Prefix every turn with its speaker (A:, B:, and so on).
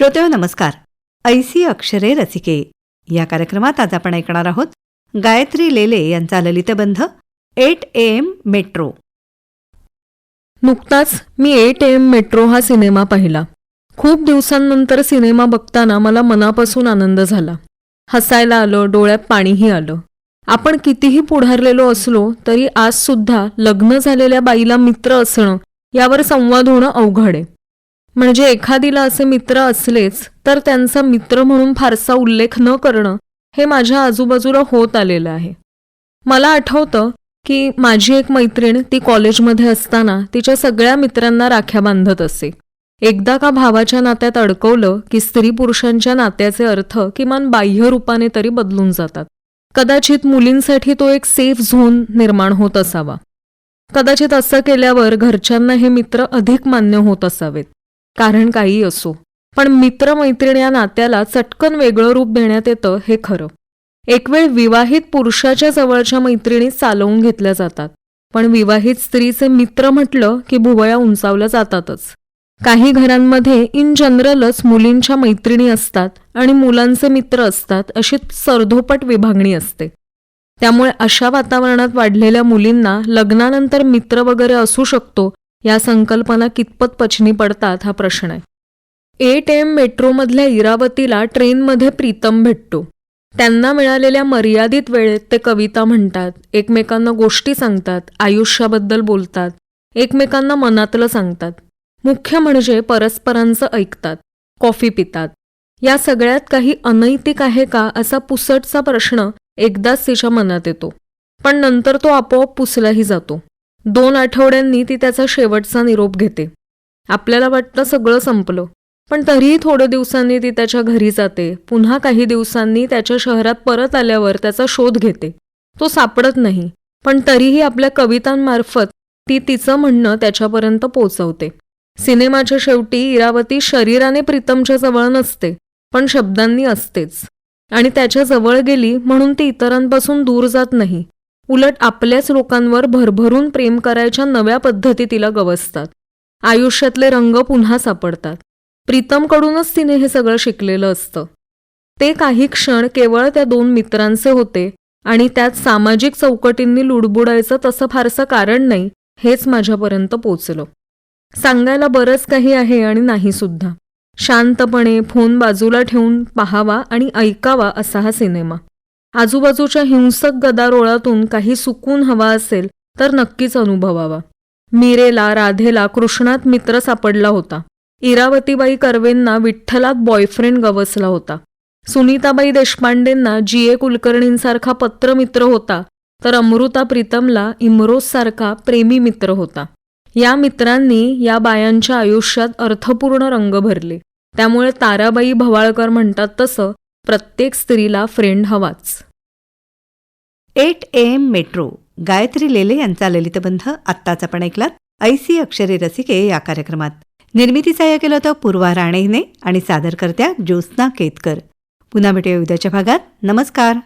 A: श्रोतेव नमस्कार. ऐसी अक्षरे रसिके. या कार्यक्रमात आज आपण ऐकणार आहोत गायत्री लेले यांचा ललितबंध एट ए एम मेट्रो.
B: नुकताच मी एट एम मेट्रो हा सिनेमा पाहिला. खूप दिवसांनंतर सिनेमा बघताना मला मनापासून आनंद झाला. हसायला आलं डोळ्यात पाणीही आलं. आपण कितीही पुढारलेलो असलो तरी आज सुद्धा लग्न झालेल्या बाईला मित्र असणं यावर संवाद होणं अवघड आहे. म्हणजे एखादीला असे मित्र असलेच तर त्यांचा मित्र म्हणून फारसा उल्लेख न करणं हे माझ्या आजूबाजूला होत आलेलं आहे. मला आठवतं की माझी एक मैत्रीण ती कॉलेजमध्ये असताना तिच्या सगळ्या मित्रांना राख्या बांधत असे. एकदा का भावाच्या नात्यात अडकवलं की स्त्री पुरुषांच्या नात्याचे अर्थ किमान बाह्य रूपाने तरी बदलून जातात. कदाचित मुलींसाठी तो एक सेफ झोन निर्माण होत असावा. कदाचित असं केल्यावर घरच्यांना हे मित्र अधिक मान्य होत असावेत. कारण काही असो. पण मित्रमैत्रीण या नात्याला चटकन वेगळं रूप देण्यात येतं हे खरं. एक वेळ विवाहित पुरुषाच्या जवळच्या मैत्रिणी चालवून घेतल्या जातात. पण विवाहित स्त्रीचे मित्र म्हटलं की भुवया उंचावल्या जातातच. काही घरांमध्ये इन जनरलच मुलींच्या मैत्रिणी असतात आणि मुलांचे मित्र असतात अशी सरधोपट विभागणी असते. त्यामुळे अशा वातावरणात वाढलेल्या मुलींना लग्नानंतर मित्र वगैरे असू शकतो या संकल्पना कितपत पचनी पडतात हा प्रश्न आहे. एट एम मेट्रोमधल्या इरावतीला ट्रेनमध्ये प्रीतम भेटतो. त्यांना मिळालेल्या मर्यादित वेळेत ते कविता म्हणतात एकमेकांना गोष्टी सांगतात आयुष्याबद्दल बोलतात एकमेकांना मनातलं सांगतात. मुख्य म्हणजे परस्परांचं ऐकतात कॉफी पितात. या सगळ्यात काही अनैतिक आहे का असा पुसटचा प्रश्न एकदाच तिच्या मनात येतो. पण नंतर तो आपोआप पुसलाही जातो. दोन आठवड्यांनी ती त्याचा शेवटचा निरोप घेते. आपल्याला वाटतं सगळं संपलं पण तरीही थोड्या दिवसांनी ती त्याच्या घरी जाते. पुन्हा काही दिवसांनी त्याच्या शहरात परत आल्यावर त्याचा शोध घेते. तो सापडत नाही पण तरीही आपल्या कवितांमार्फत ती तिचं म्हणणं त्याच्यापर्यंत पोचवते. सिनेमाच्या शेवटी इरावती शरीराने प्रीतमच्या जवळ नसते पण शब्दांनी असतेच. आणि त्याच्याजवळ गेली म्हणून ती इतरांपासून दूर जात नाही. उलट आपल्याच लोकांवर भरभरून प्रेम करायच्या नव्या पद्धती तिला गवसतात. आयुष्यातले रंग पुन्हा सापडतात. प्रीतमकडूनच तिने हे सगळं शिकलेलं असतं. ते काही क्षण केवळ त्या दोन मित्रांचे होते आणि त्यात सामाजिक चौकटींनी लुडबुडायचं तसं फारसं कारण नाही हेच माझ्यापर्यंत पोचलं. सांगायला बरंच काही आहे आणि नाही सुद्धा. शांतपणे फोन बाजूला ठेवून पाहावा आणि ऐकावा असा हा सिनेमा. आजूबाजूच्या हिंसक गदारोळातून काही सुकून हवा असेल तर नक्कीच अनुभवावा. मीरेला राधेला कृष्णात मित्र सापडला होता. इरावतीबाई कर्वेंना विठ्ठलात बॉयफ्रेंड गवसला होता. सुनीताबाई देशपांडेंना जी ए कुलकर्णींसारखा पत्रमित्र होता तर अमृता प्रीतमला इम्रोजसारखा प्रेमी मित्र होता. या मित्रांनी या बायांच्या आयुष्यात अर्थपूर्ण रंग भरले. त्यामुळे ताराबाई भवाळकर म्हणतात तसं प्रत्येक स्त्रीला फ्रेंड हवाच.
A: Eight A M metro Gayatri Lele यांचा ललितबंध आत्ताच आपण ऐकलात. ऐसी अक्षरे रसिके या कार्यक्रमात. निर्मिती सहाय्य केलं होतं पूर्वा राणेने आणि सादरकर्त्या ज्योत्स्ना केतकर. पुन्हा भेटूया उद्याच्या भागात. नमस्कार.